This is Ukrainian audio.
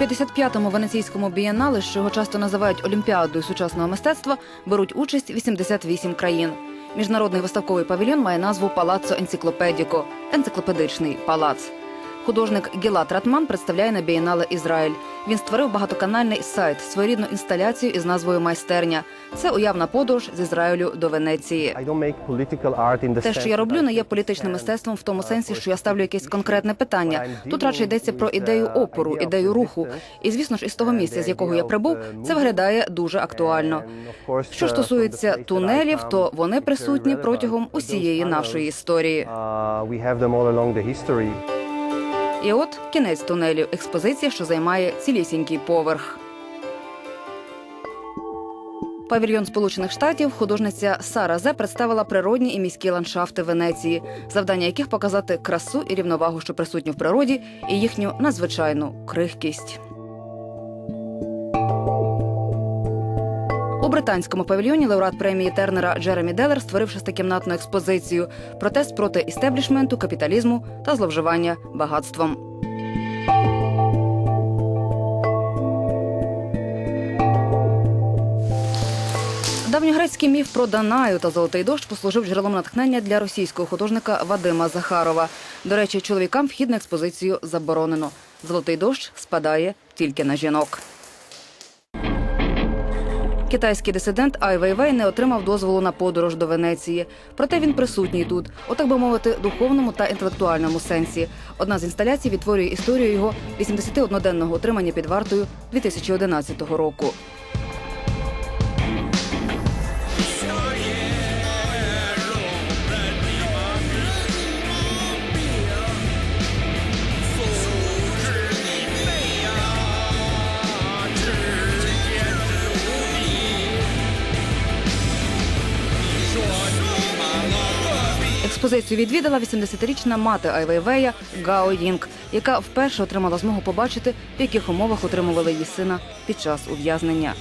55-му венеційському бієнале, що його часто називають Олімпіадою сучасного мистецтва, беруть участь 88 країн. Міжнародний виставковий павільйон має назву Палаццо Енциклопедіко енциклопедичний палац. Художник Гілат Ратман представляє на бієнале Ізраїль. Він створив багатоканальний сайт, своєрідну інсталяцію із назвою Майстерня. Це уявна подорож з Ізраїлю до Венеції. Те, що я роблю, не є політичним мистецтвом в тому сенсі, що я ставлю якесь конкретне питання. Тут радше йдеться про ідею опору, ідею руху. І звісно ж, із того місця, з якого я прибув, це виглядає дуже актуально. Що ж стосується тунелів, то вони присутні протягом усієї нашої історії. І от кінець тунелю. експозиція, що займає цілісінький поверх. Павільйон Сполучених Штатів художниця Сара Зе представила природні і міські ландшафти Венеції, завдання яких показати красу і рівновагу, що присутні в природі, і їхню надзвичайну крихкість. У британському павільйоні лауреат премії Тернера Джеремі Делер створив шестикімнатну експозицію протест проти істеблішменту, капіталізму та зловживання багатством. Давньогрецький міф про Данаю та золотий дощ послужив джерелом натхнення для російського художника Вадима Захарова. До речі, чоловікам вхід на експозицію заборонено. Золотий дощ спадає тільки на жінок. Китайський дисидент Ай Вейвей не отримав дозволу на подорож до Венеції. Проте він присутній тут, отак би мовити, духовному та інтелектуальному сенсі. Одна з інсталяцій відтворює історію його 81-денного отримання під вартою 2011 року. Експозицію відвідала 80-річна мати Айвейвея Гао Йінг, яка вперше отримала змогу побачити, в яких умовах утримували її сина під час ув'язнення.